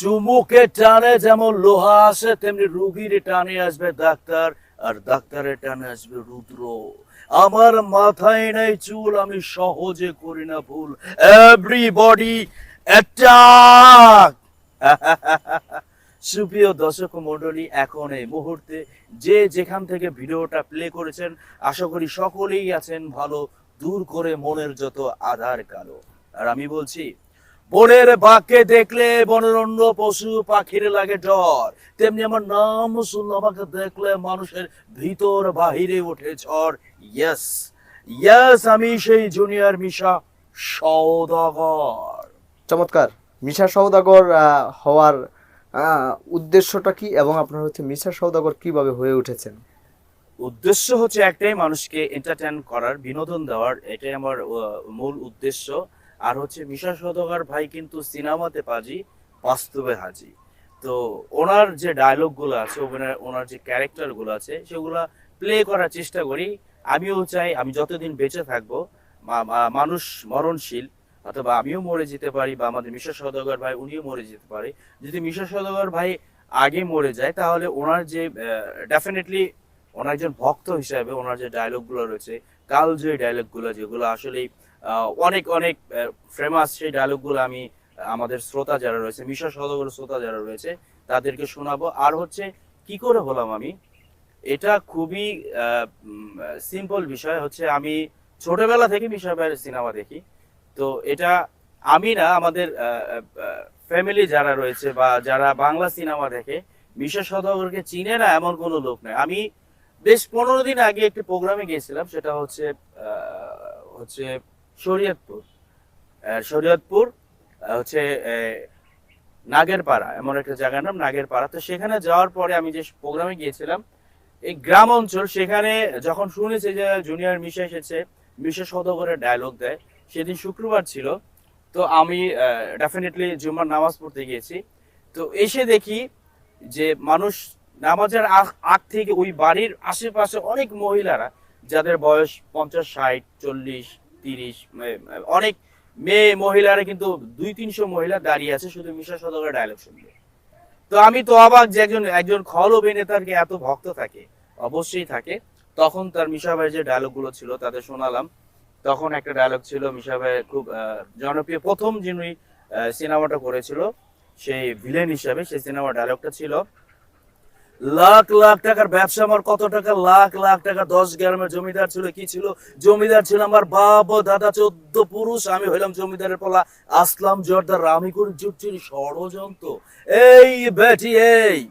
চুমুকে টানে, যেমন লোহা আসে, তেমনি রুগীর টানে আসবে ডাক্তার, আর ডাক্তারের টানে আসবে রুদ্র। আমার মাথায় নেই চুল, আমি সহজে করি না ভুল। এভরিবডি অ্যাটাক সুপ্রিয় দর্শক মন্ডলী এখন এই মুহূর্তে যে যেখান থেকে ভিডিওটা প্লে করেছেন, আশা করি সকলেই আছেন ভালো, দূর করে মনের যত আধার কালো। আর আমি বলছি বনের বাঘকে দেখলে বনের অন্য পশু পাখির লাগে ডর তেমনি আমার নাম শুনলে আমাকে দেখলে মানুষের ভিতর বাহিরে ওঠে ঝড়। ইয়েস ইয়েস আমি সেই জুনিয়র মিশা সৌদাগর চমৎকার। মিশা সৌদাগর আহ, হওয়ার আহ, উদ্দেশ্যটা কি এবং আপনার হচ্ছে মিশা সৌদাগর কীভাবে হয়ে উঠেছেন? উদ্দেশ্য হচ্ছে একটাই মানুষকে এন্টারটেন করার বিনোদন দেওয়ার। এটাই আমার মূল উদ্দেশ্য। আর হচ্ছে মিশা সদকার ভাই কিন্তু সিনেমাতে পাজি, বাস্তবে হাজি। তো ওনার যে ডায়লগগুলো আছে ওনার যে ক্যারেক্টারগুলো আছে, সেগুলা প্লে করার চেষ্টা করি। আমিও চাই আমি যতদিন বেঁচে থাকব মানুষ মরণশীল, অথবা আমিও মরে যেতে পারি বা আমাদের মিশা সদগর ভাই উনিও মরে যেতে পারে। যদি মিশা সদগর ভাই আগে মরে যায়, তাহলে ওনার যে ডেফিনেটলি ওনার একজন ভক্ত হিসাবে ওনার যে ডায়লগগুলো রয়েছে কালজয়ী ডায়লগগুলো, যেগুলো আসলে অনেক অনেক ফেমাস সেই ডায়লগগুলো আমি আমাদের শ্রোতা যারা রয়েছে মিশা সদগর শ্রোতা যারা রয়েছে, তাদেরকে শোনাবো। আর হচ্ছে, কি করে হলাম আমি? এটা খুবই সিম্পল বিষয়। হচ্ছে, আমি ছোটবেলা থেকে মিশা ভাইয়ের সিনেমা দেখি। তো এটা আমি না, আমাদের ফ্যামিলি যারা রয়েছে বা যারা বাংলা সিনেমা দেখে মিশা সদাগরকে চিনে না এমন কোনো লোক নেই। আমি বেশ পনেরো দিন আগে একটি প্রোগ্রামে গিয়েছিলাম, সেটা হচ্ছে হচ্ছে শরীয়তপুর। শরীয়তপুর হচ্ছে আহ, নাগেরপাড়া এমন একটা জায়গার নাম নাগেরপাড়া। তো সেখানে যাওয়ার পরে আমি যে প্রোগ্রামে গিয়েছিলাম এই গ্রাম অঞ্চল সেখানে যখন শুনেছি যে জুনিয়র মিশা এসেছে মিশা সদগরের ডায়লগ দেয় সেদিন শুক্রবার ছিল। তো আমি ডেফিনেটলি জুমার নামাজ পড়তে গিয়েছি। তো এসে দেখি যে মানুষ নামাজের আগ থেকে ওই বাড়ির আশেপাশে অনেক মহিলারা যাদের বয়স পঞ্চাশ ষাট চল্লিশ তিরিশ অনেক মেয়ে মহিলারা কিন্তু দুই তিনশো মহিলা দাঁড়িয়ে আছে শুধু মিশা সদগরের ডায়লগ শুনবে। তো আমি তো অবাক যে একজন একজন খল অভিনেতার কি এত ভক্ত থাকে, অবশ্যই থাকে। তখন তার মিশা ভাইয়ের যে ডায়লগগুলো ছিল, তাদের শোনালাম। তখন একটা ডায়লগ ছিল, মিশা ভাইয়ের খুব জনপ্রিয় প্রথম যিনি সিনেমাটা করেছিল, সেই ভিলেন হিসাবে সেই সিনেমার ডায়লগটা ছিল। লাখ লাখ টাকার ব্যবসা আমার, কত টাকা? লাখ লাখ টাকা। দশ গ্রামের জমিদার ছিল, কি ছিল? জমিদার ছিল আমার বাবা, দাদা, চোদ্দ পুরুষ। আমি হইলাম জমিদারের পলা। আসলাম জর্দার আমি করি জুটছির ষড়যন্ত্র। এই বেটি, এই!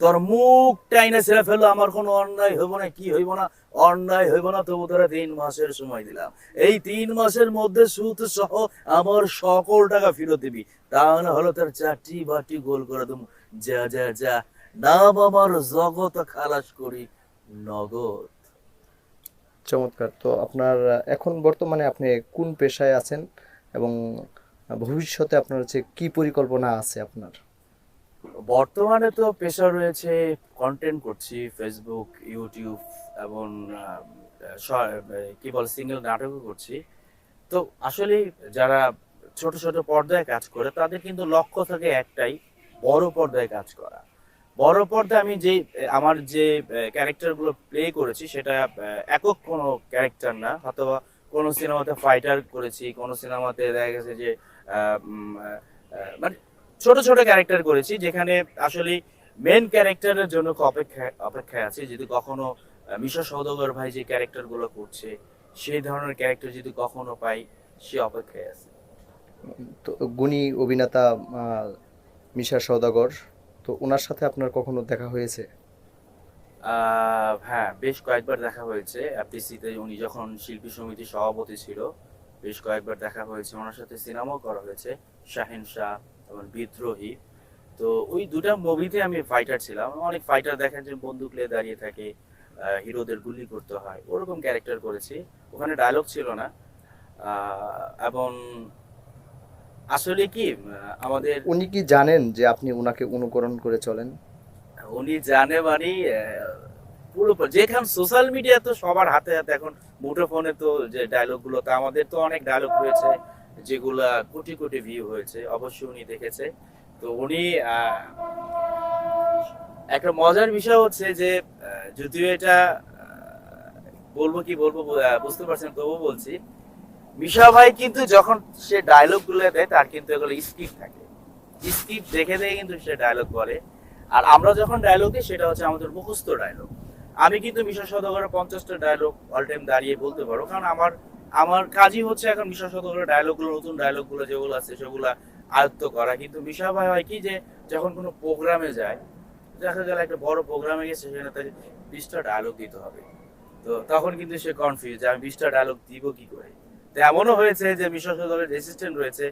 তোর মুখ টাইনে ছেড়ে ফেলল, আমার কোনো অন্যায় হইব না, কি হইব না? অন্যায় হইব না, তবু তোরা তিন মাসের সময় দিলাম। এই তিন মাসের মধ্যে সুদ সহ আমার সকল টাকা ফেরত দিবি। তাহলে হলো তার চারটি বাটি গোল করে দেবো। যা যা যা। নাম আমার জগৎ খালাস করি নগদ। চমৎকার। তো আপনার এখন বর্তমানে আপনি কোন পেশায় আছেন এবং ভবিষ্যতে আপনার হচ্ছে কি পরিকল্পনা আছে আপনার? বর্তমানে তো পেশা রয়েছে কন্টেন্ট করছি ফেসবুক ইউটিউব এবং কি বল সিঙ্গেল নাটকও করছি। তো আসলে যারা ছোট ছোট পর্দায় কাজ করে তাদের কিন্তু লক্ষ্য থাকে একটাই বড় পর্দায় কাজ করা। বড় পর্দায় আমি যে আমার যে ক্যারেক্টারগুলো প্লে করেছি সেটা একক কোনো ক্যারেক্টার না। অথবা কোনো সিনেমাতে ফাইটার করেছি কোনো সিনেমাতে দেখা গেছে যে মানে ছোট ছোট ক্যারেক্টার করেছি যেখানে আসলে মেন ক্যারেক্টারের জন্য অপেক্ষা অপেক্ষায় আছে। যদি কখনো আহ, মিশা সৌদাগর ভাই যে ক্যারেক্টারগুলো করছে সেই ধরনের ক্যারেক্টার যদি কখনো পাই সে অপেক্ষায় আছে। গুণী অভিনেতা মিশা সৌদাগর তো ওনার সাথে আপনার কখনো দেখা হয়েছে? হ্যাঁ বেশ কয়েকবার দেখা হয়েছে। এফডিসিতে উনি যখন শিল্পী সমিতির সভাপতি ছিল, বেশ কয়েকবার দেখা হয়েছে। ওনার সাথে সিনেমাও করা হয়েছে, শাহিন শাহ এবং বিদ্রোহী। তো ওই দুটা মুভিতে আমি ফাইটার ছিলাম। অনেক ফাইটার দেখেন যে বন্দুক নিয়ে দাঁড়িয়ে থাকে হিরোদের গুলি করতে হয়। ওরকম ক্যারেক্টার করেছি। ওখানে ডায়লগ ছিল না। এবং আসলে কি আমাদের উনি কি জানেন যে আপনি ওনাকে অনুকরণ করে চলেন? উনি জানে মানে পুরো যেখান সোশ্যাল মিডিয়া তো সবার হাতে হাতে এখন মুঠোফোনে তো যে ডায়লগগুলো তো আমাদের তো অনেক ডায়লগ রয়েছে যেগুলা কোটি কোটি ভিউ হয়েছে অবশ্যই উনি দেখেছে। তো উনি একটা মজার বিষয় হচ্ছে যে যদিও এটা বলব কি বলব বুঝতে পারছেন তবু বলছি মিশা ভাই কিন্তু যখন সে ডায়লগগুলো দেয়, তার কিন্তু এগুলো স্কিপ থাকে। স্কিপ দেখে দেখে কিন্তু সে ডায়লগ বলে আর আমরা যখন ডায়লগ দিই, সেটা হচ্ছে আমাদের মুখস্থ ডায়লগ আমি কিন্তু মিশা সদাগরের পঞ্চাশটা ডায়লগ অল টাইম দাঁড়িয়ে বলতে পারব, কারণ আমার আমার কাজই হচ্ছে এখন মিশা সদাগরের ডায়লগগুলো নতুন ডায়লগগুলো যেগুলো আছে, সেগুলো আয়ত্ত করা। কিন্তু মিশা ভাই হয় কি যে, যখন কোনো প্রোগ্রামে যায়, দেখা গেল একটা বড় প্রোগ্রামে গেছে, সেখানে তাকে বিশটা ডায়লগ দিতে হবে। তো তখন কিন্তু সে কনফিউজ আমি বিশটা ডায়লগ দিব কি করে? তো এমনও হয়েছে যে মিশা সদরের অ্যাসিস্ট্যান্ট রয়েছে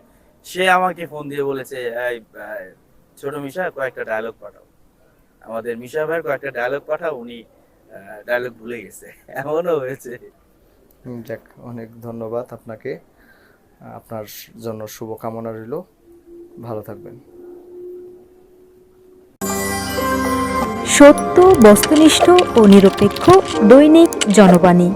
সে আমাকে ফোন দিয়ে বলেছে এই ছোট মিশা কয়েকটা ডায়লগ পাঠাও। আমাদের মিশা ভাইয়ের কয়েকটা ডায়লগ পাঠাও উনি ডায়লগ ভুলে গেছে। এমনও হয়েছে। যাক অনেক ধন্যবাদ আপনাকে। আপনার জন্য শুভকামনা রইল। ভালো থাকবেন। সত্য বস্তুনিষ্ঠ ও নিরপেক্ষ দৈনিক জনবাণী।